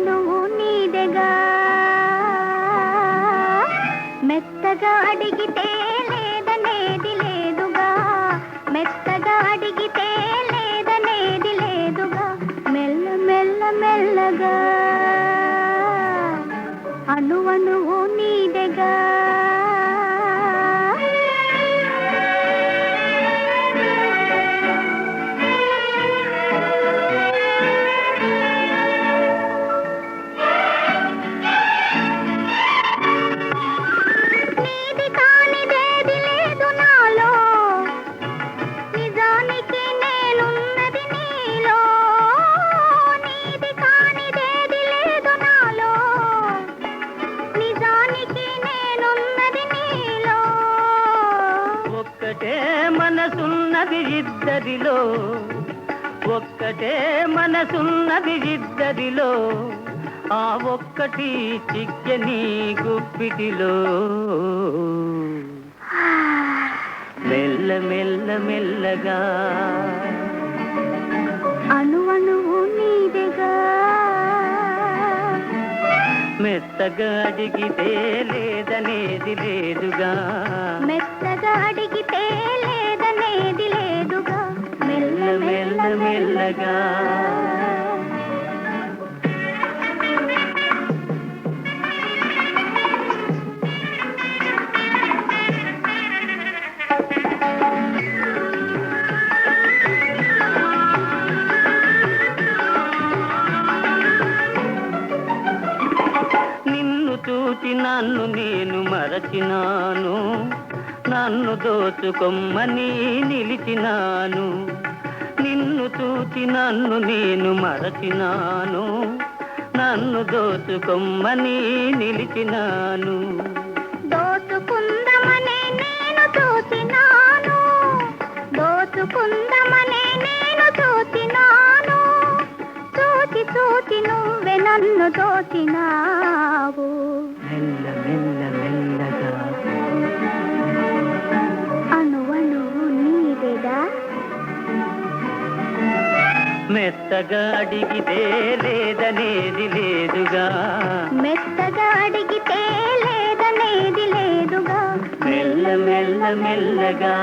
అణువణువు నీదెగా. మెత్తగా అడిగితే లేదనేది లేదుగా. మెత్తగా అడిగితే లేదనేది లేదుగా. మెల్ల మెల్ల మెల్లగా. అణువణువు మనసున్నది ఇద్దరిలో ఒక్కటే మనసున్నది ఇద్దరిలో ఆ ఒక్కటి చిక్కని గుప్పిటిలో. మెల్ల మెల్ల మెల్లగా అణువణువు నీదెగా. మెత్తగా అడిగితే లేదనేది లేదుగా. మెత్తగా అడిగితే మెల్లగా. నిన్ను చూచి నన్ను నేను మరచినాను. నన్ను దోచుకొమ్మని నిలిచినాను. నిన్ను చూచి నన్ను నేను మరచినాను. నన్ను దోచుకొమ్మని నిలిచినాను. దోచుకుందమని నేను చూసినాను దోచుకుందమని నేను చూసినాను చూచి చూచి నువ్వే నన్ను దోచినా అడిగితే లేదనేది లేదుగా. మెత్తగా అడిగితే లేదనేది లేదుగా. మెల్ల మెల్ల మెల్లగా.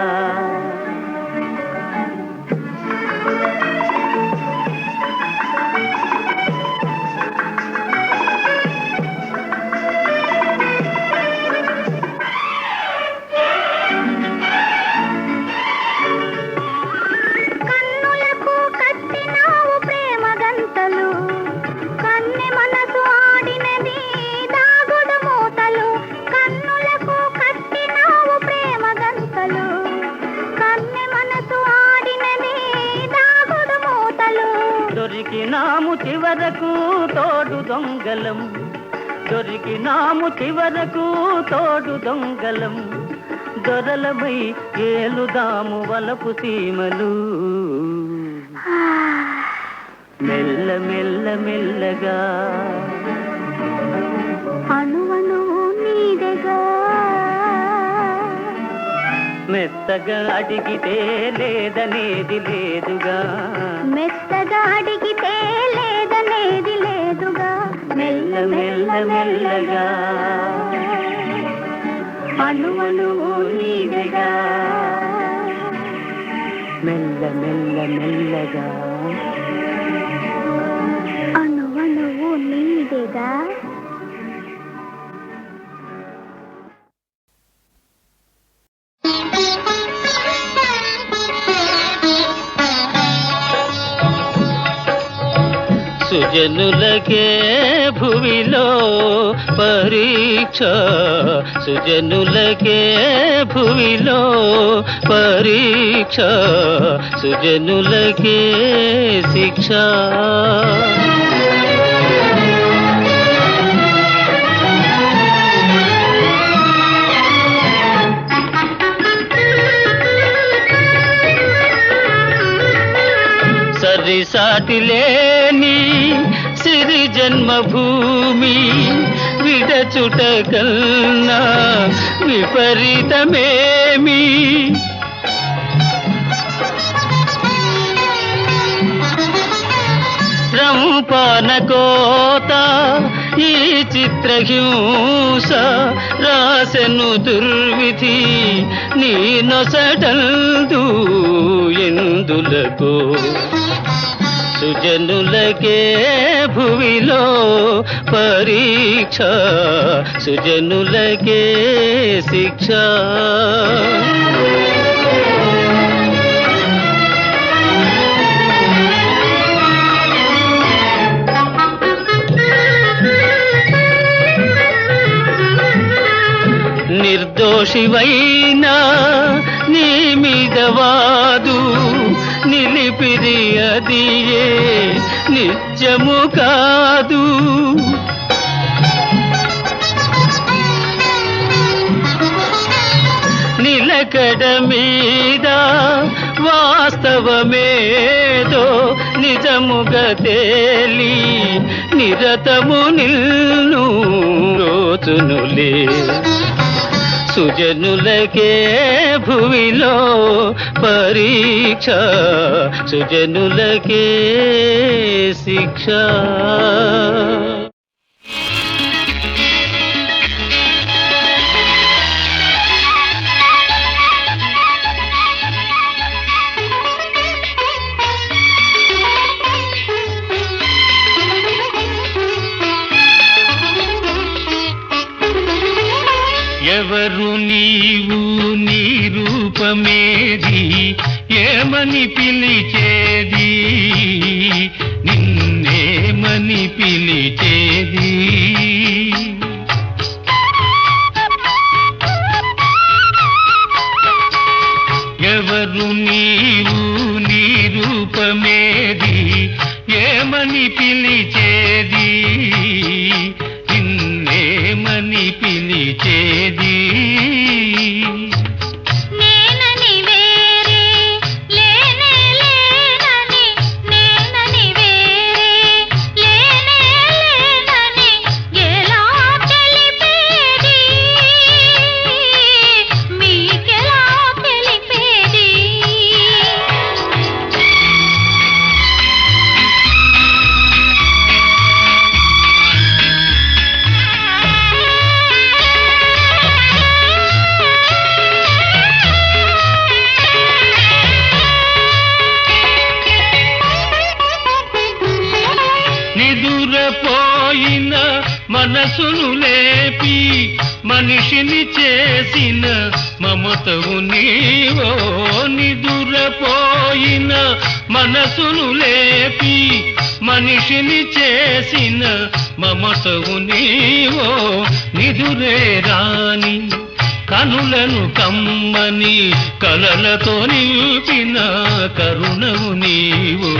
దొంగలం. దొరికినాము చివరకు తోడు దొంగలం. దొరలమై ఏలుదాము వలపు సీమలు. మెల్ల మెల్ల మెల్లగా. మెత్తగా అడిగితే లేదనేది లేదుగా. మెత్తగా అడిగితే లేదనేది మెల్ల మెల్ల మెల్లగా అణువణువు నీదెగా మెల్ల మెల్ల మెల్లగా అణువణువు నీదెగా సుజనులకే భువిలో పరీక్ష. సుజనులకే భువిలో పరీక్ష. సుజనులకే శిక్ష. సరిసాటి లేని సిరి జన్మభూమి విడచుట కన్నా విపరీతమేమి? రంపాన కోత ఈ చిత్రహింస రాసెను దుర్విధి నీ నొసటల్దు ఎందులకో? సుజనులకే భువిలో పరీక్ష. సుజనులకే శిక్ష. నిర్దోషివైనా నీ మీద వాదు. నిలిపిరి నిత్యము కాదు. నిలకడ మీద వాస్తవమేదో నిజముగా తేలి నిరతము నిల్ను రోజునులే. సుజనులకే భువిలో పరీక్ష. సుజనులకే శిక్ష. ఏమని పిలిచేది నిన్నేమని పిలిచేది. ఎవరు నీవు నీ రూపమేది ఏమని పిలిచేది? మనసును లేపి మనిషిని చేసిన మమతవు నీవో నిదురపోయిన మనసును లేపి మనిషిని చేసిన మమతవు నీవో నిదురే రాని కనులను కమ్మని కలలతో నిలిపిన కరుణవు నీవో.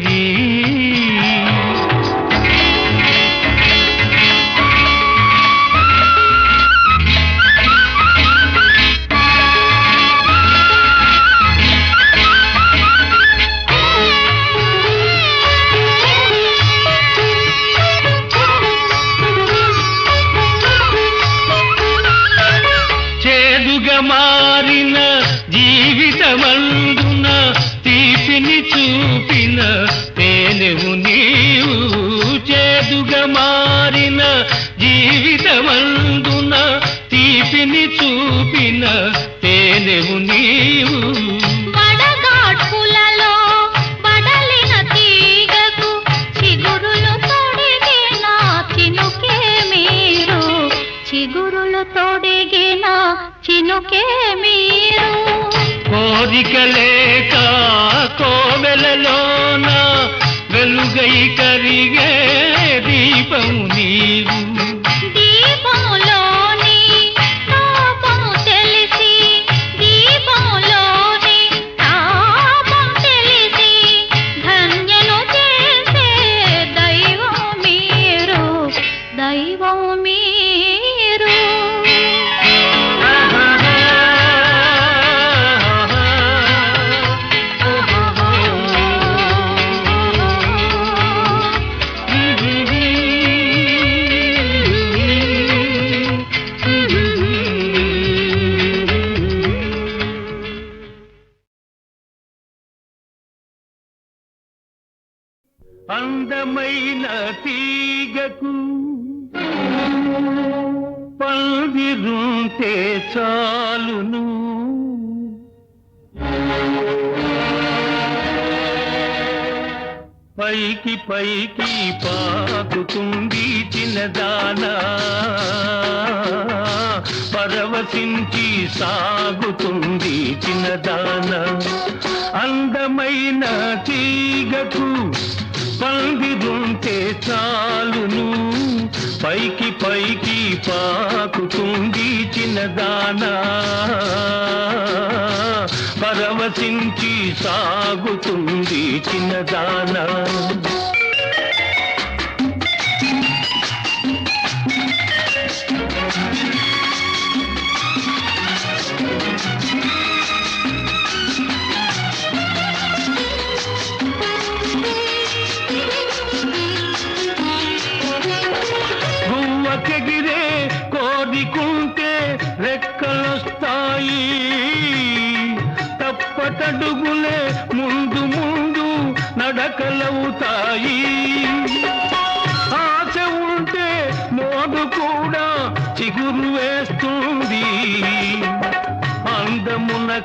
పిలిచేది দেবুনি పైకి పాకుతుంది చిన్నదానా పరవశించి సాగుతుంది చిన్నదాన అందమైన తీగకు పందిరుంటే చాలును. పైకి పైకి పాకుతుంది చిన్నదాన పరవశించి సాగుతుంది చిన్నదానా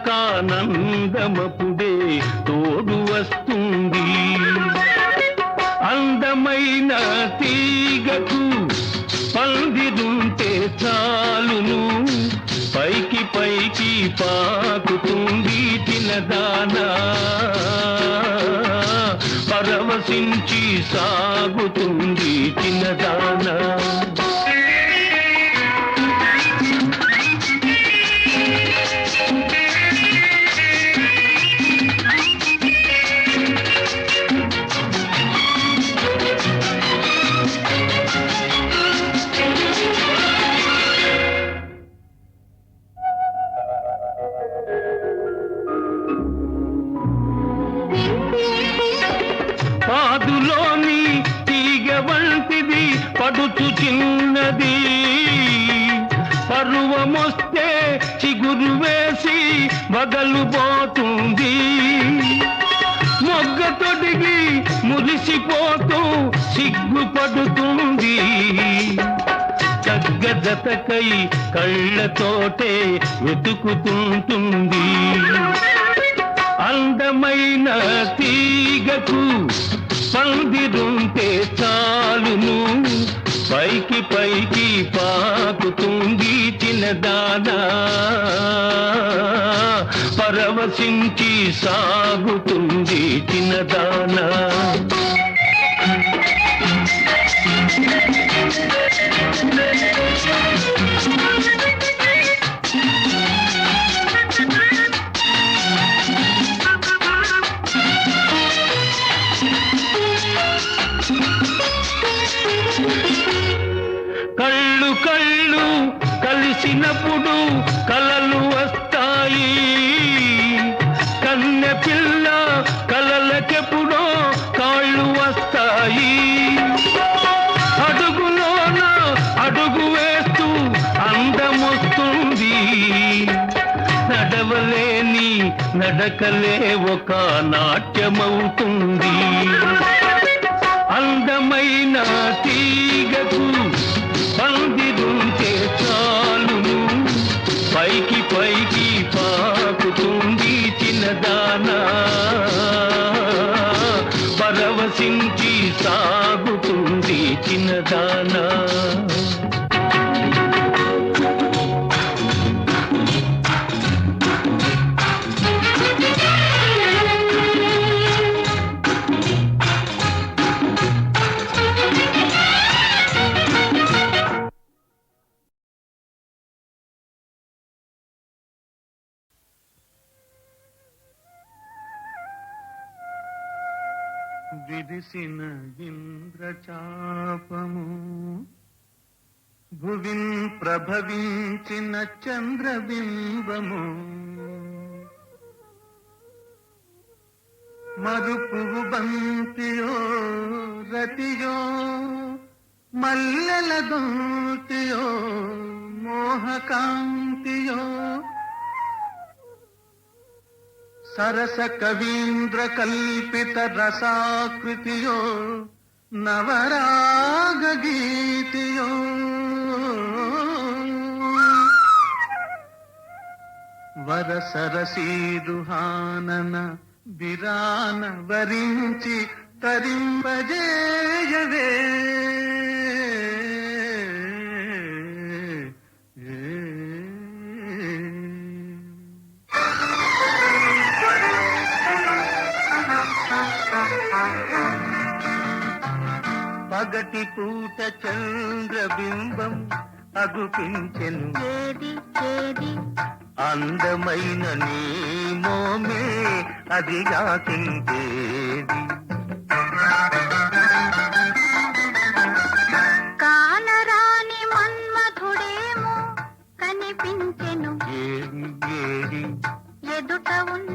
కానందమపుడే తోడు వస్తుంది. అందమైన తీగకు పందిరుంటే చాలును. పైకి పైకి పాకుతుంది తినదానా పరవశించి సాగుతుంది తినదానా తోటే వెతుకుతుంటుంది. అందమైన తీగకు పందిరుంటే చాలును. పైకి పైకి పాకుతుంది చిన్నదానా పరవశించి సాగుతుంది చిన్నదానా నడకలే ఒక నాట్యమవుతుంది. అందమైన తీగకు పందిరుంటే చాలును. పైకి పైకి పాకుతుంది చిన్నదానా. పరవశించి సాగుతుంది చిన్నదానా. విరిసిన ఇంద్రచాపము భువిన్ ప్రభవించిన చంద్రబింబము మరుపువు బంతియో రతియో మల్లెల దూతియో మోహకాంతియో సరస కవీంద్ర కల్పిత రసాకృతియో నవరాగ గీతియో. వరసరసీదుహానన బిరాన వరించి తరింపజేయవే. పగటి పూట చంద్రబింబం అగుపించెను. ఏది ఏది? అందమైన నీ మోమే అది కాకింకేది కానరాని మన్మధుడేమో కనిపించెను. ఎదుట ఉన్న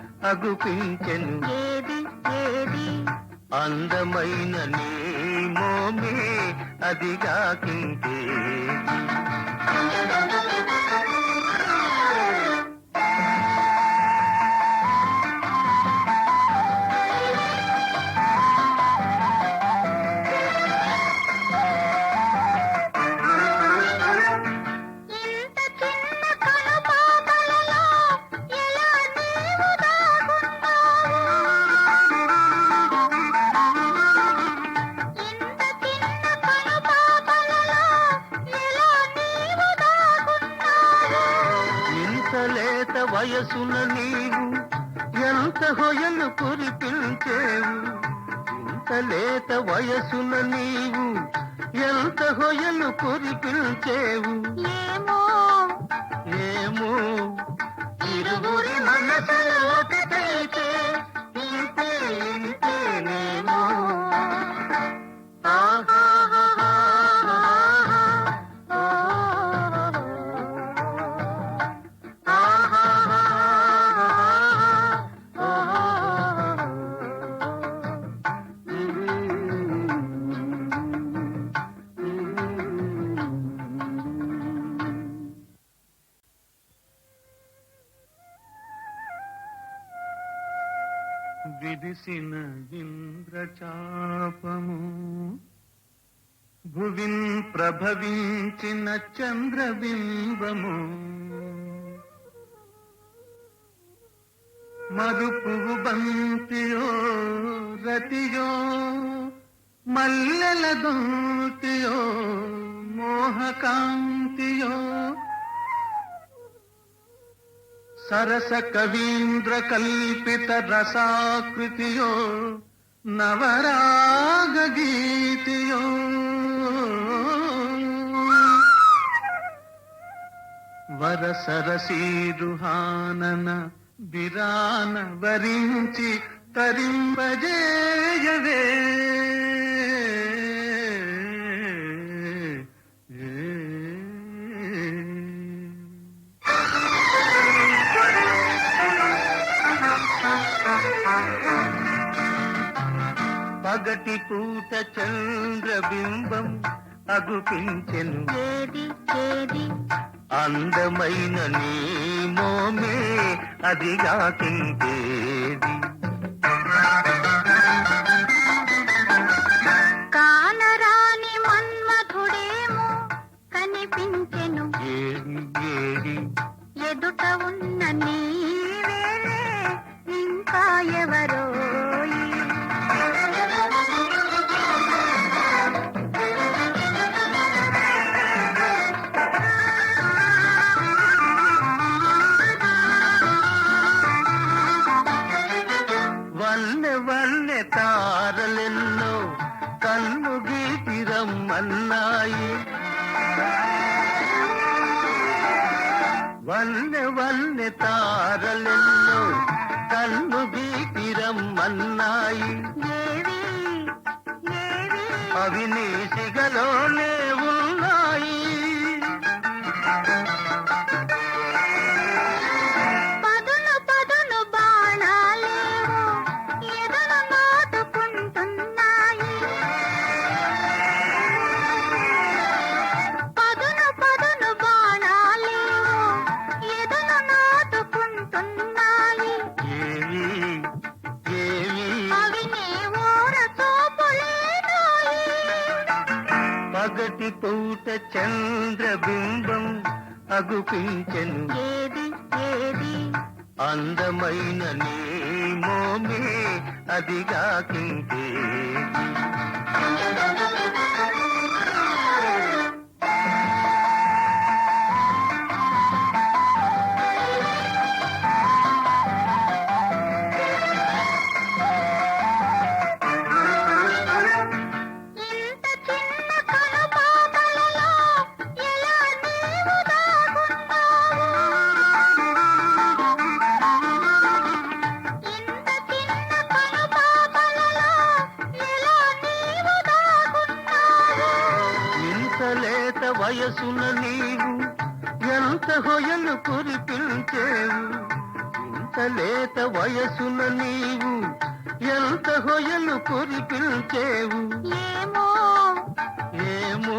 అగుపించెను. ఏది ఏది? అందమైన నీ మోమే అదిగా ప్రభవించిన చంద్రబింబము. మరుపు బంతియో రతియో మల్లెల దొంతియో మోహకాంతియో. సరస కవీంద్ర కల్పిత రసాకృతియో నవరాగ గీతియో. వరసరసీరుహానన బిరాన వరించి తరింపజేయవే. పగటి పూట చంద్రబింబం అగుపించెను. ఏది ఏది? అందమైన నీ మోమే అదిగాకింకేది కానరాని మన్మధుడేమో కనిపించెను. ఏది ఏది? ఎదుట ఉన్న నీవేలే ఇంకా ఎవరో മന്നായി വന്ന് വന്ന് താരലെല്ലോ കണ്ണു ഭീകരം മന്നായി അവിനേ పగటి పూట చంద్రబింబం అగుపించెను. ఏది ఏది? అందమైన నీ మోమే అదిగాకింకేది లేత వయసున నీవు ఎంత హొయలు కురిపించేవు? ఇంత లేత వయసున నీవు ఎంత హొయలు కురిపించేవు? ఏమో? ఏమో?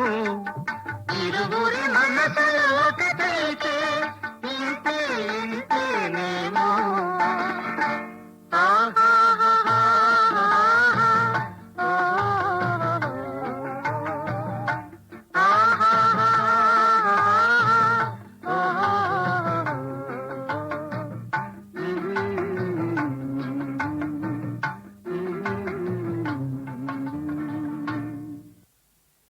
ఇరువురి మనసులు